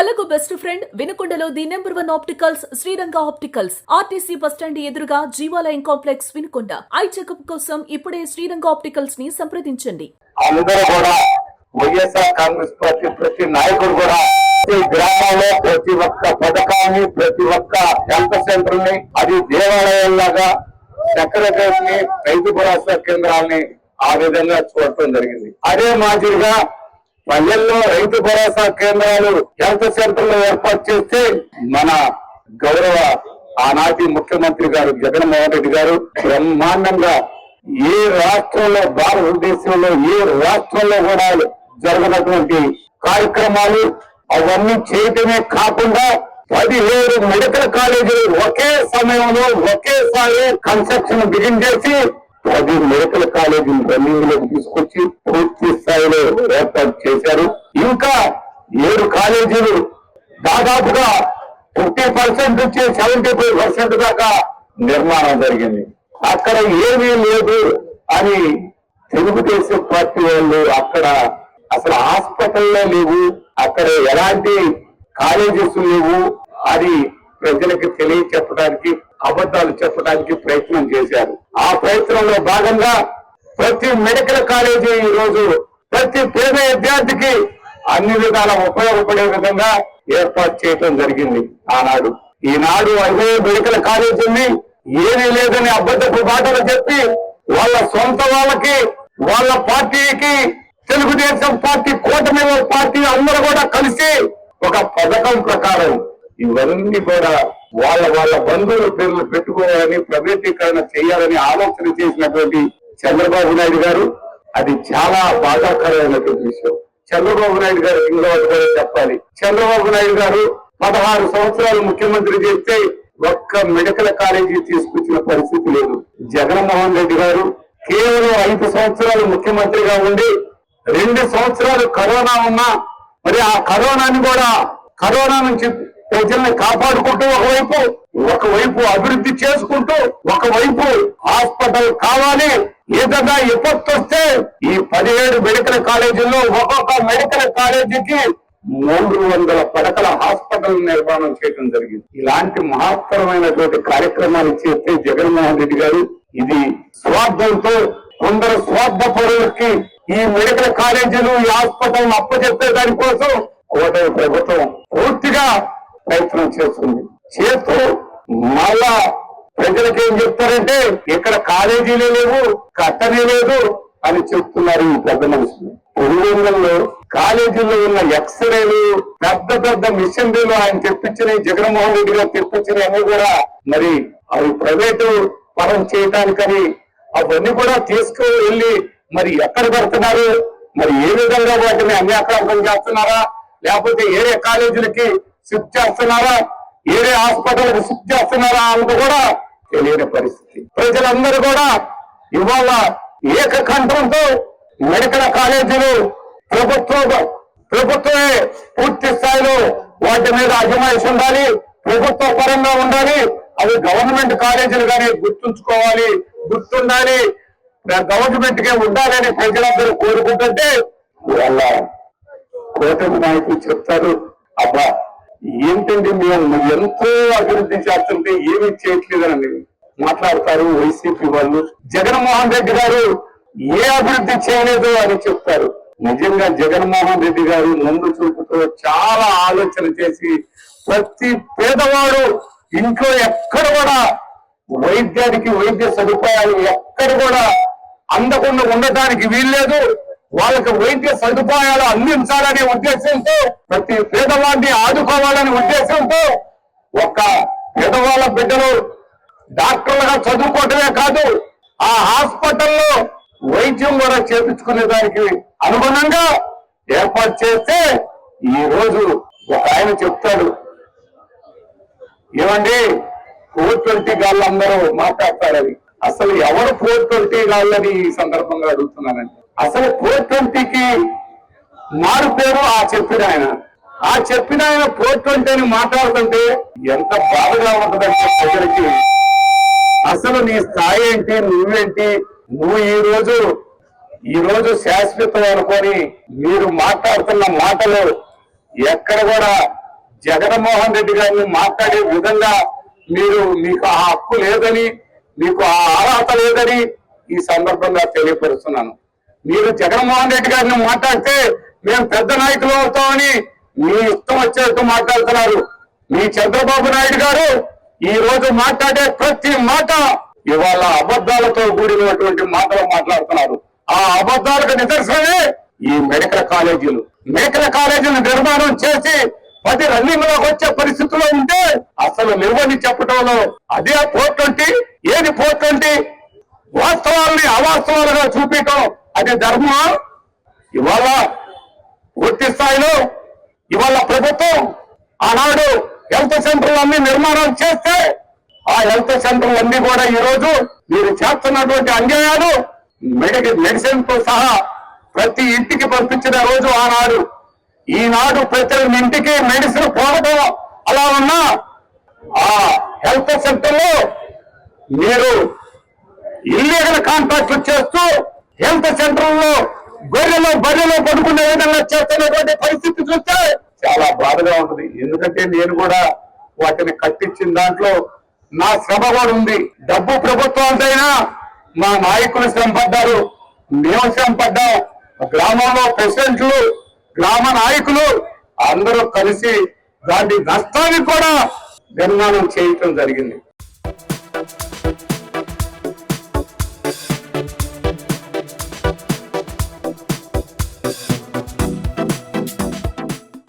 కళ్ళకు best friend వినుకొండలో the number one opticals Sriranga opticals. RTC bus stand ఎదురుగా Jeevalayam complex Vinukonda. Eye checkup కోసం ఇప్పుడే శ్రీరంగ ఆప్టికల్స్ని సంప్రదించండి. అందరూ కూడా వైఎస్ఆర్ కాంగ్రెస్ పార్టీ ప్రతి నాయకుడు కూడా ప్రతి గ్రామంలో ప్రతి ఒక్క పథకాన్ని ప్రతి ఒక్క హెల్త్ సెంటర్ని అది దేవాలయంలాగా సెక్రటరీ రైతు భరోసా కేంద్రాలని ఆ విధంగా చూడటం జరిగింది. అదే మాదిరిగా పల్లెల్లో రైతు భరోసా కేంద్రాలు హెల్త్ సెంటర్లు ఏర్పాటు చేస్తే మన గౌరవ ఆనాటి ముఖ్యమంత్రి గారు జగన్మోహన్ రెడ్డి గారు బ్రహ్మాండంగా ఏ రాష్ట్రంలో భారతదేశంలో ఏ రాష్ట్రంలో కూడా జరగనటువంటి కార్యక్రమాలు అవన్నీ చేయటమే కాకుండా పదిహేడు మెడికల్ కాలేజీలు ఒకే సమయంలో ఒకేసారి కన్స్ట్రక్షన్ బిగిన్ చేసి అది మెడికల్ కాలేజీలు రన్నింగ్లోకి తీసుకొచ్చి పూర్తి స్థాయిలో ఏర్పాటు చేశారు. ఇంకా ఏడు కాలేజీలు దాదాపుగా ఫిఫ్టీ పర్సెంట్ నుంచి సెవెంటీ ఫైవ్ పర్సెంట్ దాకా నిర్మాణం జరిగింది. అక్కడ ఏమీ లేదు అని తెలుగుదేశం పార్టీ వాళ్ళు అక్కడ అసలు హాస్పిటల్లో లేవు అక్కడ ఎలాంటి కాలేజెస్ లేవు అది ప్రజలకు తెలియచెప్పడానికి అబద్ధాలు చెప్పడానికి ప్రయత్నం చేశారు. ఆ ప్రయత్నంలో భాగంగా ప్రతి మెడికల్ కాలేజీ ఈ రోజు ప్రతి పేద విద్యార్థికి అన్ని విధాల ఉపయోగపడే విధంగా ఏర్పాటు చేయడం జరిగింది ఆనాడు. ఈనాడు అదే మెడికల్ కాలేజ్ ఉంది ఏమీ లేదని అబద్ధపు మాటలు చెప్పి వాళ్ళ సొంత వాళ్ళకి వాళ్ళ పార్టీకి తెలుగుదేశం పార్టీ కూటమి పార్టీ అందరూ కూడా కలిసి ఒక పథకం ప్రకారం ఇవన్నీ కూడా వాళ్ళ వాళ్ళ బంధువుల పేర్లు పెట్టుకోవాలని ప్రైవేటీకరణ చేయాలని ఆలోచన చేసినటువంటి చంద్రబాబు నాయుడు గారు అది చాలా బాధాకరమైనటువంటి విషయం. చంద్రబాబు నాయుడు గారు ఇంకో గారు చెప్పాలి. చంద్రబాబు నాయుడు గారు పదహారు సంవత్సరాలు ముఖ్యమంత్రి చేస్తే ఒక్క మెడికల్ కాలేజీ తీసుకొచ్చిన పరిస్థితి లేదు. జగన్మోహన్ రెడ్డి గారు కేవలం ఐదు సంవత్సరాలు ముఖ్యమంత్రిగా ఉండి రెండు సంవత్సరాలు కరోనా ఉన్నా మరి ఆ కరోనాని కూడా కరోనా నుంచి ప్రజల్ని కాపాడుకుంటూ ఒకవైపు ఒకవైపు అభివృద్ధి చేసుకుంటూ ఒకవైపు హాస్పిటల్ కావాలి. ఏదైనా విపత్తు వస్తే ఈ పదిహేడు మెడికల్ కాలేజీల్లో ఒక్కొక్క మెడికల్ కాలేజీకి మూడు వందల పడకల హాస్పిటల్ నిర్మాణం చేయడం జరిగింది. ఇలాంటి మహత్తరమైనటువంటి కార్యక్రమాలు చేస్తే జగన్మోహన్ రెడ్డి గారు ఇది స్వార్థంతో కొందరు స్వార్థ పరులకి ఈ మెడికల్ కాలేజీలు ఈ హాస్పిటల్ అప్పచెప్పే దానికోసం కోట ప్రభుత్వం ప్రయత్నం చేస్తుంది. చేస్తూ మళ్ళా ప్రజలకు ఏం చెప్తారంటే ఇక్కడ కాలేజీలే లేవు కట్టనే లేదు అని చెప్తున్నారు ఈ పెద్ద మనుషులు. పులివెందుల్లో కాలేజీల్లో ఉన్న ఎక్స్రేలు పెద్ద పెద్ద మిషనరీలు ఆయన తెప్పించిన జగన్మోహన్ రెడ్డి గారు తెప్పించినవన్నీ కూడా మరి అవి ప్రైవేటు పరం చేయటానికని అవన్నీ కూడా తీసుకువెళ్ళి మరి ఎక్కడ పెడుతున్నారు? మరి ఏ విధంగా వాటిని అన్యాక్రాంతం చేస్తున్నారా? లేకపోతే ఏరే కాలేజీలకి షిఫ్ట్ చేస్తున్నారా? ఏరే హాస్పిటల్కి షిఫ్ట్ చేస్తున్నారా అన్నది కూడా తెలియని పరిస్థితి. ప్రజలందరూ కూడా ఇవాళ ఏకకంఠంతో మెడికల్ కాలేజీలు ప్రభుత్వం ప్రభుత్వమే పూర్తి స్థాయిలో వాటి మీద అజమాయిషి ఉండాలి ప్రభుత్వ పరంగా ఉండాలి అవి గవర్నమెంట్ కాలేజీలు కానీ గుర్తుంచుకోవాలి గుర్తుండాలి గవర్నమెంట్ కే ఉండాలని ప్రజలందరూ కోరుకుంటుంటే వాళ్ళ కూటమి నాయకులు చెప్తారు అబ్బా ఏంటంటే మేము ఎంతో అభివృద్ధి చేస్తుంటే ఏమీ చేయట్లేదని మాట్లాడతారు వైసీపీ వాళ్ళు. జగన్మోహన్ రెడ్డి గారు ఏ అభివృద్ధి చేయలేదు అని చెప్తారు. నిజంగా జగన్మోహన్ రెడ్డి గారు ముందు చూపుతో చాలా ఆలోచన చేసి ప్రతి పేదవాడు ఇంట్లో ఎక్కడ కూడా వైద్యానికి వైద్య సదుపాయాలు ఎక్కడ కూడా అందకుండా ఉండటానికి వీల్లేదు. వాళ్ళకి వైద్య సదుపాయాలు అందించాలనే ఉద్దేశంతో ప్రతి పేదవాడిని ఆదుకోవాలనే ఉద్దేశంతో ఒక పేదవాళ్ళ బిడ్డలు డాక్టర్లుగా చదువుకోవటమే కాదు ఆ హాస్పిటల్లో వైద్యం కూడా చేపించుకునే దానికి అనుగుణంగా ఏర్పాటు చేస్తే ఈ రోజు ఒక ఆయన చెప్తాడు. ఏమండి ఫోర్ ట్వంటీ గాళ్ళు అందరూ మాట్లాడతారని. అసలు ఎవరు ఫోర్ ట్వంటీ గాళ్ళని ఈ సందర్భంగా అడుగుతున్నానండి అసలు ఫోర్ ట్వంటీకి మారు పేరు ఆ చెప్పిన ఆయన. ఆ చెప్పిన ఆయన ఫోర్ ట్వంటీ అని మాట్లాడుతుంటే ఎంత బాధగా ఉంటుందంటే ప్రజలకి. అసలు నీ స్థాయి ఏంటి నువ్వేంటి నువ్వు ఈ రోజు ఈ రోజు శాశ్వతం అనుకొని మీరు మాట్లాడుతున్న మాటలు ఎక్కడ కూడా జగన్మోహన్ రెడ్డి గారిని మాట్లాడే విధంగా మీరు మీకు ఆ హక్కు లేదని మీకు ఆ అర్హత లేదని ఈ సందర్భంగా తెలియపరుస్తున్నాను. మీరు జగన్మోహన్ రెడ్డి గారిని మాట్లాడితే మేము పెద్ద నాయకులు అవుతామని మీ ఇష్టం వచ్చేట్టు మాట్లాడుతున్నారు. మీ చంద్రబాబు నాయుడు గారు ఈ రోజు మాట్లాడే ప్రతి మాట ఇవాళ అబద్ధాలతో కూడినటువంటి మాటలు మాట్లాడుతున్నారు. ఆ అబద్ధాలకు నిదర్శనమే ఈ మెడికల్ కాలేజీలు. మెడికల్ కాలేజీలు నిర్మాణం చేసి పది రన్నింగ్లోకి వచ్చే పరిస్థితిలో ఉంటే అసలు లేవని చెప్పడంలో అదే పోర్ట్ ఏది పోర్ట్ వాస్తవాలని వాస్తవాల్ని అవాస్తవాలుగా చూపించడం అదే ధర్మం ఇవాళ పూర్తి స్థాయిలో ఇవాళ ప్రభుత్వం ఆనాడు హెల్త్ సెంటర్లు అన్ని నిర్మాణం చేస్తే ఆ హెల్త్ సెంటర్లు కూడా ఈ రోజు మీరు చేస్తున్నటువంటి అన్యాయాలు మెడికల్ మెడిసిన్తో సహా ప్రతి ఇంటికి పంపించిన రోజు ఆనాడు. ఈనాడు ప్రతి ఇంటికి మెడిసిన్ పోవడం అలా ఉన్నా ఆ హెల్త్ సెంటర్లో మీరు ఇల్లీగల్ కాంట్రాక్ట్లు చేస్తూ హెల్త్ సెంటర్లో గొర్రెలు బర్రెలు పడుకునే విధంగా చేస్తున్నటువంటి పరిస్థితి చూస్తే చాలా బాధగా ఉంటుంది. ఎందుకంటే నేను కూడా వాటిని కట్టించిన దాంట్లో నా శ్రమ కూడా ఉంది. డబ్బు ప్రభుత్వాలదైనా మా నాయకులు శ్రమ పడ్డారు మేము శ్రమ పడ్డాం గ్రామంలో ప్రెసిడెంట్లు గ్రామ నాయకులు అందరూ కలిసి దాని నష్టాన్ని కూడా నిర్మాణం చేయటం జరిగింది.